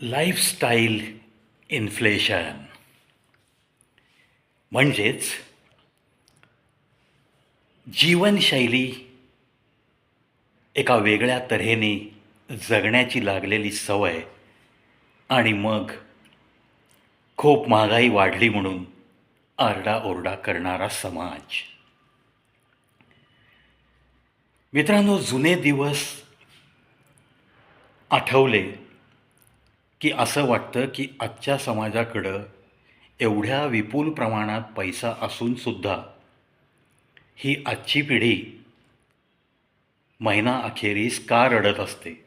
Lifestyle inflation. म्हणजेच जीवनशैली एका वेगळ्या तऱ्हेने जगण्याची लागलेली सवय आणि मग खूप महागाई वाढली म्हणून आरडाओरडा करणारा समाज. मित्रांनो जुने दिवस आठवले की असं वाटतं की आजच्या समाजाकडं एवढ्या विपुल प्रमाणात पैसा असूनसुद्धा ही आजची पिढी महिना अखेरीस का रडत असते?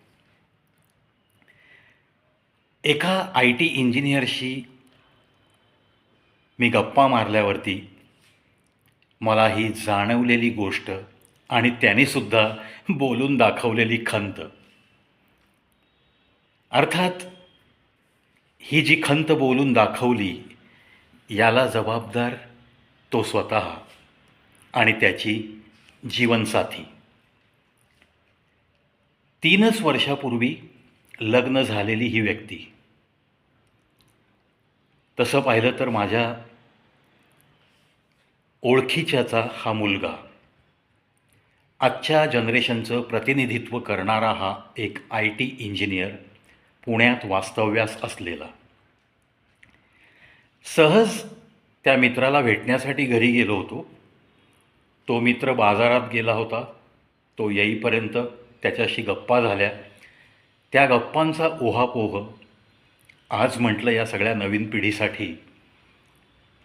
एका आय टी इंजिनियरशी मी गप्पा मारल्यावरती मला ही जाणवलेली गोष्ट आणि त्यानेसुद्धा बोलून दाखवलेली खंत. अर्थात ही जी खंत बोलून दाखवली याला जबाबदार तो स्वतः आणि त्याची जीवनसाथी. तीनच वर्षापूर्वी लग्न झालेली ही व्यक्ती. तसं पाहिलं तर माझ्या ओळखीच्याचा हा मुलगा आजच्या जनरेशनचं प्रतिनिधित्व करणारा हा एक आय टी इंजिनियर पुण्यात वास्तव्यास असलेला. सहज त्या मित्राला भेटण्यासाठी घरी गेलो होतो. तो मित्र बाजारात गेला होता. तो येईपर्यंत त्याच्याशी गप्पा झाल्या. त्या गप्पांचा ओहापोह आज म्हटलं या सगळ्या नवीन पिढीसाठी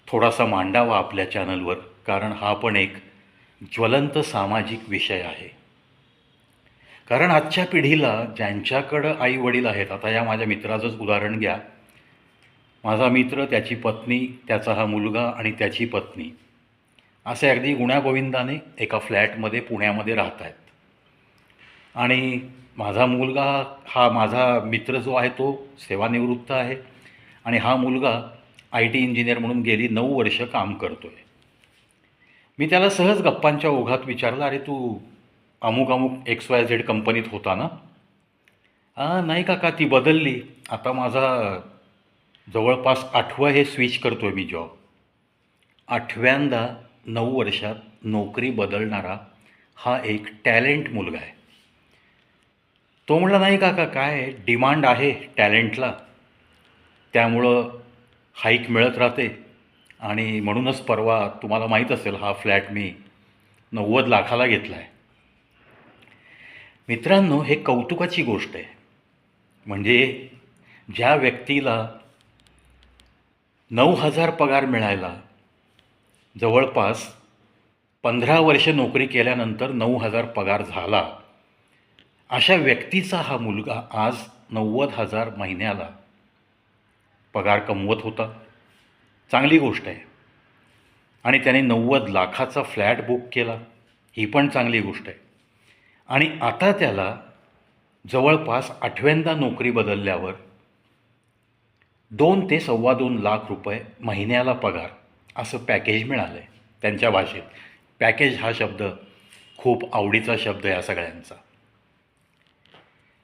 थोडासा मांडावा आपल्या चॅनलवर कारण हा पण एक ज्वलंत सामाजिक विषय आहे. कारण आजच्या पिढीला ज्यांच्याकडं आई वडील आहेत आता या माझ्या मित्राचंच उदाहरण घ्या. माझा मित्र त्याची पत्नी त्याचा हा मुलगा आणि त्याची पत्नी. असे अगदी गुण्यागोविंदाने एका फ्लॅटमध्ये पुण्यामध्ये राहत आहेत आणि माझा मुलगा हा माझा मित्र जो आहे तो सेवानिवृत्त आहे. आणि हा मुलगा आय टी इंजिनियर म्हणून गेली नऊ वर्ष काम करतो आहे मी त्याला सहज गप्पांच्या ओघात विचारलं अरे तू अमुक अमुक एक्स वाय झेड कंपनीत होता ना? हां नाही काका ती बदलली. आता माझा जवळपास आठवं हे स्विच करतो आहे मी जॉब आठव्यांदा नऊ वर्षात नोकरी बदलणारा हा एक टॅलेंट मुलगा आहे. तो म्हणला नाही काका काय डिमांड आहे टॅलेंटला त्यामुळं हाईक मिळत राहते. आणि म्हणूनच परवा तुम्हाला माहीत असेल हा फ्लॅट मी नव्वद लाखाला घेतला आहे मित्रांनो हे कौतुकाची गोष्ट आहे. म्हणजे ज्या व्यक्तीला नऊ हजार पगार मिळायला जवळपास पंधरा वर्ष नोकरी केल्यानंतर नऊ हजार पगार झाला अशा व्यक्तीचा हा मुलगा आज नव्वद हजार महिन्याला पगार कमवत होता. चांगली गोष्ट आहे. आणि त्याने नव्वद लाखाचा फ्लॅट बुक केला. ही पण चांगली गोष्ट आहे. आणि आता त्याला जवळपास आठव्यांदा नोकरी बदलल्यावर दोन ते सव्वा दोन लाख रुपये महिन्याला पगार असं पॅकेज मिळालं आहे त्यांच्या भाषेत. पॅकेज हा शब्द खूप आवडीचा शब्द या सगळ्यांचा.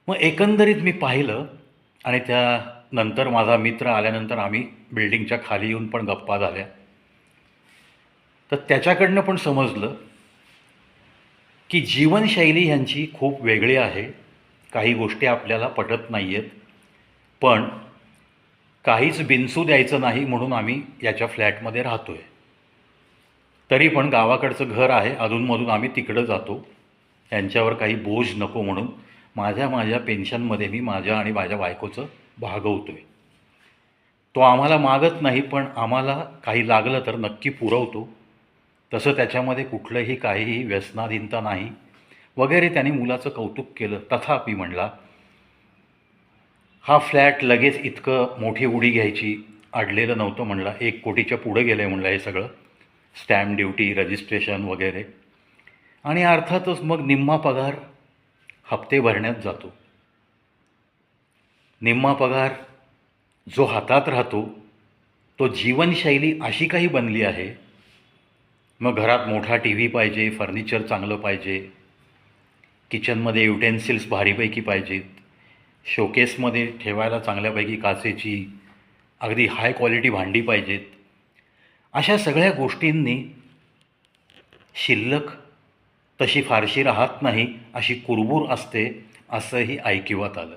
मग एकंदरीत मी पाहिलं आणि त्यानंतर माझा मित्र आल्यानंतर आम्ही बिल्डिंगच्या खाली येऊन पण गप्पा झाल्या. तर त्याच्याकडनं पण समजलं की जीवनशैली ह्यांची खूप वेगळी आहे. काही गोष्टी आपल्याला पटत नाही आहेत पण काहीच बिनसू द्यायचं नाही म्हणून आम्ही याच्या फ्लॅटमध्ये राहतो आहे तरी पण गावाकडचं घर आहे. अधूनमधून आम्ही तिकडं जातो. यांच्यावर काही बोज नको म्हणून माझ्या माझ्या पेन्शनमध्ये मी माझ्या आणि माझ्या बायकोचं भागवतो आहे तो आम्हाला मागत नाही पण आम्हाला काही लागलं तर नक्की पुरवतो. तसं त्याच्यामध्ये कुठलंही काहीही व्यसनाधीनता नाही. वगैरे त्याने मुलाचं कौतुक केलं. तथापि म्हणला हा फ्लॅट लगेच इतकं मोठी उडी घ्यायची अडलेलं नव्हतं म्हणला. एक कोटीच्या पुढं गेलं आहे म्हणलं हे सगळं. स्टॅम्प ड्युटी रजिस्ट्रेशन वगैरे. आणि अर्थातच मग निम्मा पगार हप्ते भरण्यात जातो. निम्मा पगार जो हातात राहतो तो जीवनशैली अशी काही बनली आहे मग घरात मोठा टी व्ही पाहिजे फर्निचर चांगलं पाहिजे किचनमध्ये युटेन्सिल्स भारीपैकी पाहिजेत शोकेसमध्ये ठेवायला चांगल्यापैकी काचेची अगदी हाय क्वालिटी भांडी पाहिजेत. अशा सगळ्या गोष्टींनी शिल्लक तशी फारशी राहत नाही अशी कुरबूर असते असंही ऐकिवात आलं.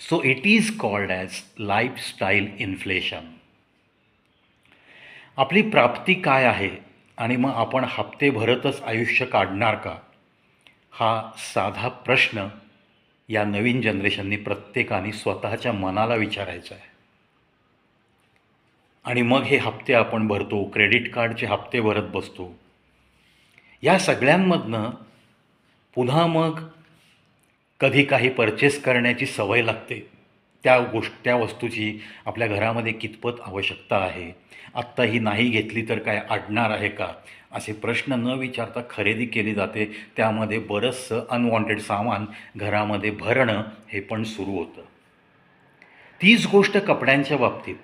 So it is called as lifestyle inflation आपली प्राप्ती काय आहे? आणि मग आपण हप्ते भरतच आयुष्य काढणार का? हा साधा प्रश्न या नवीन जनरेशननी प्रत्येकाने स्वतःच्या मनाला विचारायचा आहे. आणि मग हे हप्ते आपण भरतो क्रेडिट कार्डचे हप्ते भरत बसतो. या सगळ्यांमधनं पुन्हा मग कधी काही परचेस करण्याची सवय लागते. त्या गोष्ट त्या वस्तूची आपल्या घरामध्ये कितपत आवश्यकता आहे? आत्ता ही नाही घेतली तर काय अडणार आहे का? असे प्रश्न न विचारता खरेदी केली जाते. त्यामध्ये बरंचसं अनवॉन्टेड सामान घरामध्ये भरणं हे पण सुरू होतं. तीच गोष्ट कपड्यांच्या बाबतीत.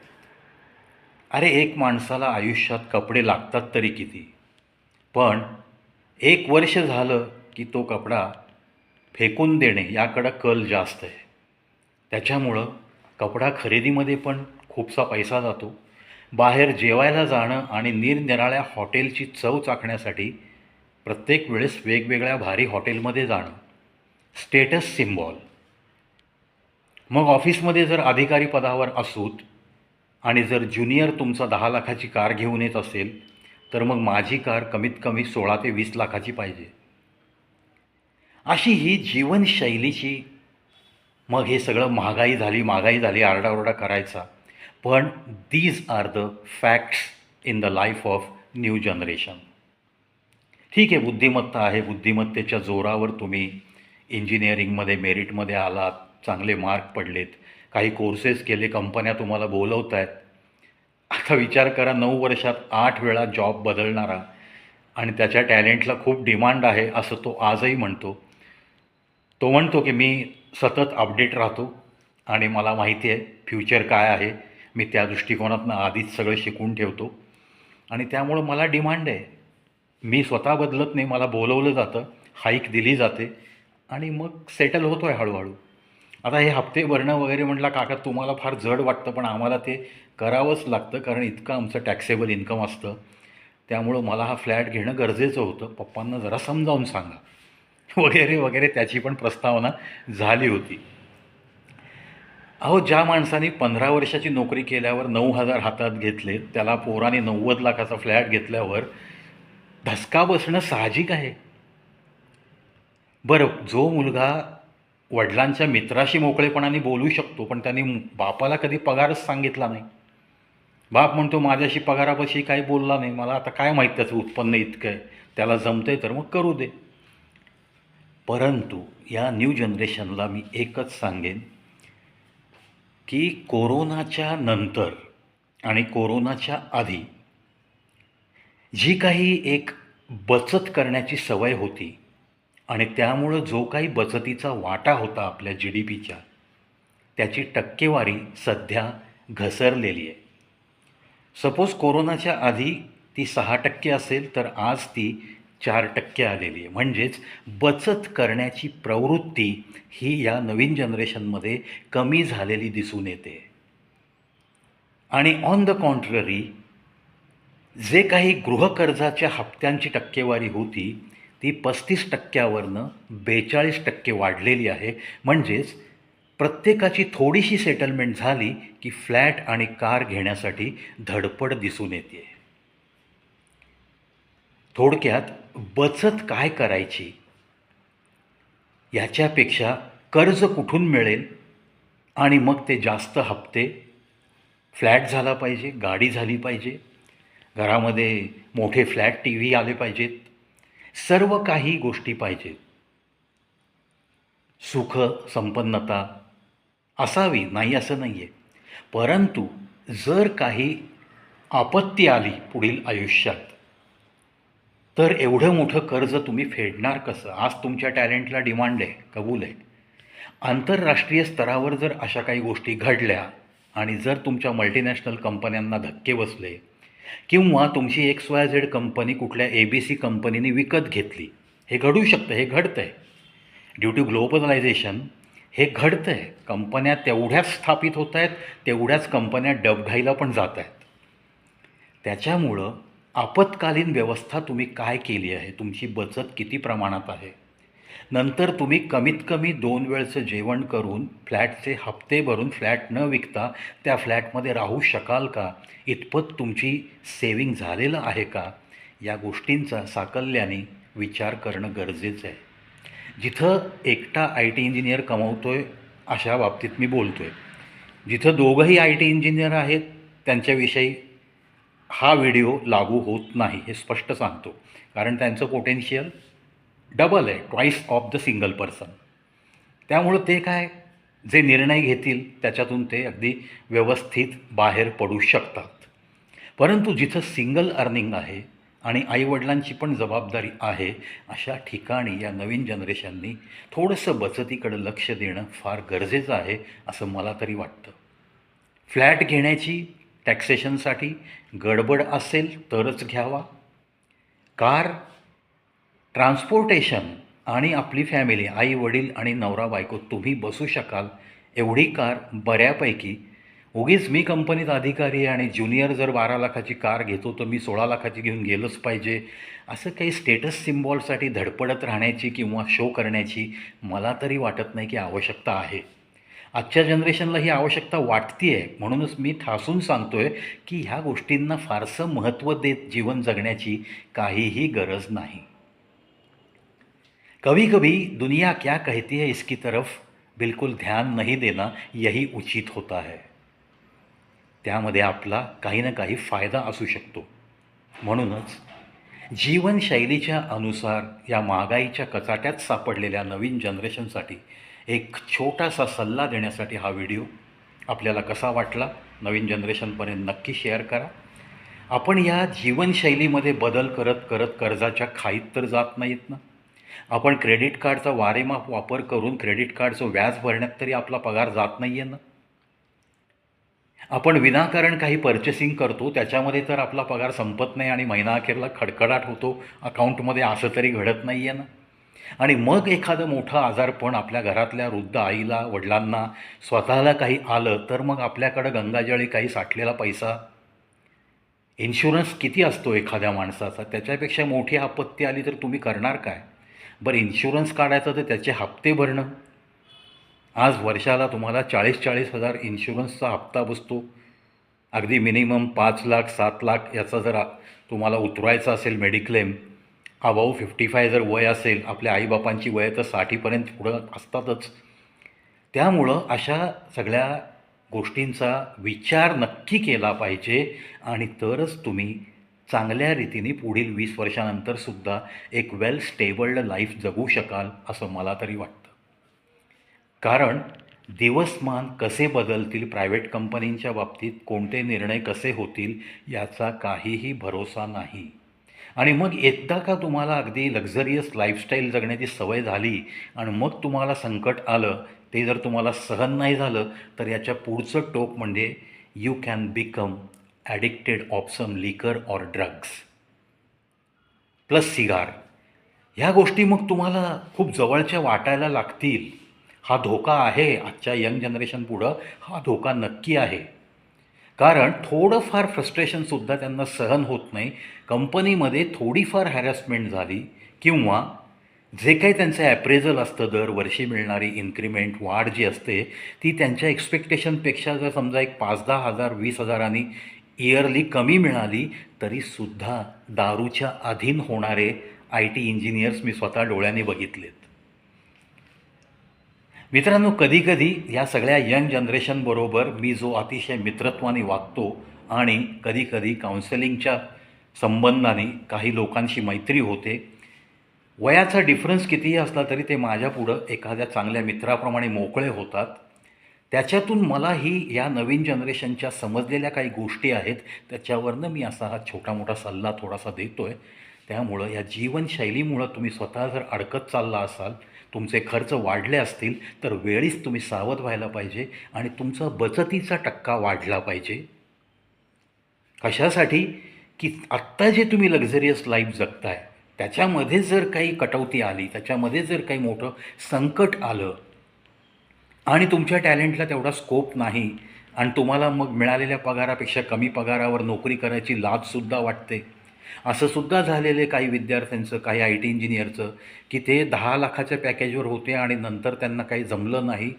अरे एक माणसाला आयुष्यात कपडे लागतात तरी किती? पण एक वर्ष झालं की तो कपडा फेकून देणे याकडं कल जास्त आहे. त्याच्यामुळं कपडा खरेदीमध्ये पण खूपसा पैसा जातो. बाहेर जेवायला जाणं आणि निरनिराळ्या हॉटेलची चव चाखण्यासाठी प्रत्येक वेळेस वेगवेगळ्या भारी हॉटेलमध्ये जाणं. Status symbol. मग ऑफिसमध्ये जर अधिकारी पदावर असूत आणि जर ज्युनियर तुमचा दहा लाखाची कार घेऊन येत असेल तर मग माझी कार कमीत कमी सोळा ते वीस लाखाची पाहिजे. अशी ही जीवनशैलीची मग हे सगळं महागाई झाली महागाई झाली आरडाओरडा करायचा. पण these are the facts in the life of new generation ठीक आहे बुद्धिमत्ता आहे. बुद्धिमत्तेच्या जोरावर तुम्ही इंजिनिअरिंगमध्ये मेरिटमध्ये आलात चांगले मार्क पडलेत. काही कोर्सेस केले कंपन्या तुम्हाला बोलवत आहेत आता विचार करा नऊ वर्षात आठ वेळा जॉब बदलणारा आणि त्याच्या टॅलेंटला खूप डिमांड आहे असं तो आजही म्हणतो. तो म्हणतो की मी सतत अपडेट राहतो आणि मला माहिती आहे फ्युचर काय आहे मी त्या दृष्टिकोनातनं आधीच सगळं शिकून ठेवतो. आणि त्यामुळं मला डिमांड आहे. मी स्वतः बदलत नाही मला बोलवलं जातं हाईक दिली जाते आणि मग सेटल होतो आहे हळूहळू. आता हे हप्ते भरणं वगैरे म्हटलं काका तुम्हाला फार जड वाटतं पण आम्हाला ते करावंच लागतं कारण इतकं आमचं टॅक्सेबल इन्कम असतं. त्यामुळं मला हा फ्लॅट घेणं गरजेचं होतं. पप्पांना जरा समजावून सांगा. वगैरे वगैरे त्याची पण प्रस्तावना झाली होती. अहो ज्या माणसाने पंधरा वर्षाची नोकरी केल्यावर नऊ हजार हातात घेतले त्याला पोराने नव्वद लाखाचा फ्लॅट घेतल्यावर धसका बसणं साहजिक आहे. बरं जो मुलगा वडिलांच्या मित्राशी मोकळेपणाने बोलू शकतो पण त्यांनी बापाला कधी पगारच सांगितला नाही. बाप म्हणतो माझ्याशी पगारापाशी काही बोलला नाही मला आता काय माहीत त्याचं उत्पन्न इतकं आहे त्याला जमतंय तर मग करू दे. परंतु या न्यू जनरेशनला मी एकच सांगेन की कोरोनाच्या नंतर आणि कोरोनाच्या आधी जी काही एक बचत करण्याची सवय होती आणि त्यामुळं जो काही बचतीचा वाटा होता आपल्या जी डी पीच्या त्याची टक्केवारी सध्या घसरलेली आहे. सपोज कोरोनाच्या आधी ती सहा टक्के असेल तर आज ती चार टक्के आलेली आहे. म्हणजेच बचत करण्याची प्रवृत्ती ही या नवीन जनरेशनमध्ये कमी झालेली दिसून येते. आणि ऑन द कॉन्ट्ररी जे काही गृहकर्जाच्या हप्त्यांची टक्केवारी होती ती पस्तीस टक्क्यावरनं बेचाळीस टक्के वाढलेली आहे. म्हणजेच प्रत्येकाची थोडीशी सेटलमेंट झाली की फ्लॅट आणि कार घेण्यासाठी धडपड दिसून येते. थोडक्यात बचत काय करायची? याच्यापेक्षा कर्ज कुठून मिळेल? आणि मग ते जास्त हप्ते? फ्लॅट झाला पाहिजे गाडी झाली पाहिजे घरामध्ये मोठे फ्लॅट टी व्ही आले पाहिजेत सर्व काही गोष्टी पाहिजेत. सुख संपन्नता असावी नाही असं नाही आहे परंतु जर काही आपत्ती आली पुढील आयुष्यात तर एवढं मोठं कर्ज तुम्ही फेडणार कसं? आज तुमच्या टॅलेंटला डिमांड आहे कबूल आहे. आंतरराष्ट्रीय स्तरावर जर अशा काही गोष्टी घडल्या आणि जर तुमच्या मल्टीनॅशनल कंपन्यांना धक्के बसले किंवा तुमची एक्स वाय झेड कंपनी कुठल्या ए बी सी कंपनीने विकत घेतली हे घडू शकतं हे घडतं आहे ड्यू टू ग्लोबलायझेशन हे घडतं आहे कंपन्या तेवढ्याच स्थापित होत आहेत तेवढ्याच कंपन्या डबघाईला पण जात आहेत. त्याच्यामुळं आपत्कालीन व्यवस्था तुम्ही काय केली आहे? तुमची बचत किती प्रमाणात आहे? नंतर तुम्ही कमीत कमी दोन वेळचं जेवण करून फ्लॅटचे हप्ते भरून फ्लॅट न विकता त्या फ्लॅटमध्ये राहू शकाल का? इतपत तुमची सेविंग झालेलं आहे का? या गोष्टींचा साकल्याने विचार करणं गरजेचं आहे. जिथं एकटा आय टी इंजिनियर कमवतो आहे अशा बाबतीत मी बोलतो आहे जिथं दोघंही आय टी इंजिनियर आहेत त्यांच्याविषयी हा व्हिडिओ लागू होत नाही हे स्पष्ट सांगतो. कारण त्यांचं पोटेन्शियल डबल आहे twice of the single person त्यामुळं ते काय जे निर्णय घेतील त्याच्यातून ते अगदी व्यवस्थित बाहेर पडू शकतात. परंतु जिथं सिंगल अर्निंग आहे आणि आईवडिलांची पण जबाबदारी आहे अशा ठिकाणी या नवीन जनरेशननी थोडंसं बचतीकडं लक्ष देणं फार गरजेचं आहे असं मला तरी वाटतं. फ्लॅट घेण्याची टॅक्सेशनसाठी गडबड असेल तरच घ्यावा. कार ट्रान्सपोर्टेशन आणि आपली फॅमिली आई वडील आणि नवरा बायको तुम्ही बसू शकाल. एवढी कार बऱ्यापैकी. उगीच मी कंपनीत अधिकारी आहे आणि ज्युनियर जर बारा लाखाची कार घेतो तर मी सोळा लाखाची घेऊन गेलंच पाहिजे. असं काही स्टेटस सिम्बॉलसाठी धडपडत राहण्याची किंवा शो करण्याची मला तरी वाटत नाही की आवश्यकता आहे. आजच्या जनरेशनला ही आवश्यकता वाटती आहे म्हणूनच मी ठासून सांगतो आहे की ह्या गोष्टींना फारसं महत्त्व देत जीवन जगण्याची काहीही गरज नाही. कभी कभी दुनिया क्या कहती है इसकी तरफ बिलकुल ध्यान नहीं देना यही उचित होता है त्यामध्ये आपला काही ना काही फायदा असू शकतो. म्हणूनच जीवनशैलीच्या अनुसार या महागाईच्या कचाट्यात सापडलेल्या नवीन जनरेशनसाठी एक छोटासा सल्ला देण्यासाठी हा व्हिडिओ आपल्याला कसा वाटला नवीन जनरेशनपर्यंत नक्की शेअर करा. आपण या जीवनशैलीमध्ये बदल करत करत कर्जाच्या खाईत तर जात नाहीत ना? आपण क्रेडिट कार्डचा वारेमाप वापर करून क्रेडिट कार्डचं व्याज भरण्यात तरी आपला पगार जात नाही आहे ना? आपण विनाकारण काही पर्चेसिंग करतो त्याच्यामध्ये तर आपला पगार संपत नाही आणि महिना अखेरला खडखडाट होतो अकाउंटमध्ये असं तरी घडत नाही आहे ना? आणि मग एखादं मोठं आजारपण आपल्या घरातल्या वृद्ध आईला वडिलांना स्वतःला काही आलं तर मग आपल्याकडं गंगाजळी काही साठलेला पैसा? इन्शुरन्स किती असतो एखाद्या माणसाचा? त्याच्यापेक्षा मोठी आपत्ती आली तर तुम्ही करणार काय? बरं इन्शुरन्स काढायचं तर त्याचे हप्ते भरणं. आज वर्षाला तुम्हाला चाळीस चाळीस हजार इन्शुरन्सचा हप्ता बसतो. अगदी मिनिमम पाच लाख सात लाख याचा जर तुम्हाला उतरवायचा असेल मेडिक्लेम अबाऊ फिफ्टी फाय जर वय असेल आपल्या आईबापांची वय तर साठीपर्यंत पुढं असतातच. त्यामुळं अशा सगळ्या गोष्टींचा विचार नक्की केला पाहिजे आणि तरच तुम्ही चांगल्या रीतीने पुढील वीस वर्षानंतरसुद्धा एक वेल स्टेबल्ड लाईफ जगू शकाल असं मला तरी वाटतं. कारण दिवसमान कसे बदलतील प्रायव्हेट कंपनींच्या बाबतीत कोणते निर्णय कसे होतील याचा काहीही भरोसा नाही. आणि मग एकदा का तुम्हाला अगदी लक्झरियस लाईफस्टाईल जगण्याची सवय झाली आणि मग तुम्हाला संकट आलं ते जर तुम्हाला सहन नाही झालं तर याच्या पुढचं टोप म्हणजे you can become addicted of some liquor or drugs plus cigar ह्या गोष्टी मग तुम्हाला खूप जवळच्या वाटायला लागतील. हा धोका आहे आजच्या यंग जनरेशन पुढं. हा धोका नक्की आहे. कारण थोडंफार फ्रस्ट्रेशनसुद्धा त्यांना सहन होत नाही. कंपनीमध्ये थोडीफार हॅरॅसमेंट झाली किंवा जे काही त्यांचं ॲप्रेझल असतं दरवर्षी मिळणारी इन्क्रीमेंट वाढ जी असते ती त्यांच्या एक्सपेक्टेशनपेक्षा जर समजा एक पाच दहा हजार वीस हजारांनी इयरली कमी मिळाली तरीसुद्धा दारूच्या अधीन होणारे आय टी इंजिनियर्स मी स्वतः डोळ्याने बघितलेत. मित्रांनो कधीकधी या सगळ्या यंग जनरेशनबरोबर मी जो अतिशय मित्रत्वाने वागतो आणि कधीकधी काउन्सेलिंगच्या संबंधाने काही लोकांशी मैत्री होते वयाचा डिफरन्स कितीही असला तरी ते माझ्यापुढं एखाद्या चांगल्या मित्राप्रमाणे मोकळे होतात. त्याच्यातून मलाही या नवीन जनरेशनच्या समजलेल्या काही गोष्टी आहेत त्याच्यावरनं मी असा हा छोटा मोठा सल्ला थोडासा देतो आहे त्यामुळं या जीवनशैलीमुळं तुम्ही स्वतः जर अडकत चालला असाल तुमचे खर्च वाढले असतील तर वेळीच तुम्ही सावध व्हायला पाहिजे आणि तुमचा बचतीचा टक्का वाढला पाहिजे. कशासाठी? की आत्ता जे तुम्ही लक्झरियस लाईफ जगताय त्याच्यामध्ये जर काही कटौती आली त्याच्यामध्ये जर काही मोठं संकट आलं आणि तुमच्या टॅलेंटला तेवढा स्कोप नाही आणि तुम्हाला मग मिळालेल्या पगारापेक्षा कमी पगारावर नोकरी करायची लाजसुद्धा वाटते असं सुद्धा झालेले काही विद्यार्थ्यांचं काही आय टी इंजिनियरचं की ते दहा लाखाच्या पॅकेजवर होते आणि नंतर त्यांना काही जमलं नाही.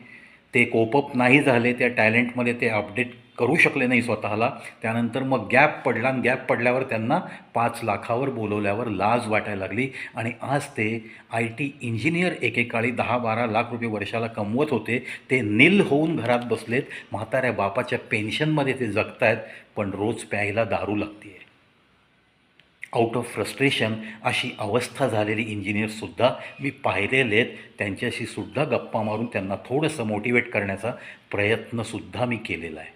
ते कोपअप नाही झाले त्या टॅलेंटमध्ये ते अपडेट करू शकले नाही स्वतःला. त्यानंतर मग गॅप पडला आणि गॅप पडल्यावर त्यांना पाच लाखावर बोलवल्यावर लाज वाटायला लागली. आणि आज ते आय टी इंजिनियर एकेकाळी दहा बारा लाख रुपये वर्षाला कमवत होते. ते नील होऊन घरात बसलेत. म्हाताऱ्या बापाच्या पेन्शनमध्ये ते जगतायत पण रोज प्यायला दारू लागते आहे आउट ऑफ फ्रस्ट्रेशन अशी अवस्था झालेली इंजिनियरसुद्धा मी पाहिलेले आहेत. त्यांच्याशी सुद्धा गप्पा मारून त्यांना थोडंसं मोटिवेट करण्याचा प्रयत्नसुद्धा मी केलेला आहे.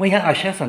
मग ह्या अशा सं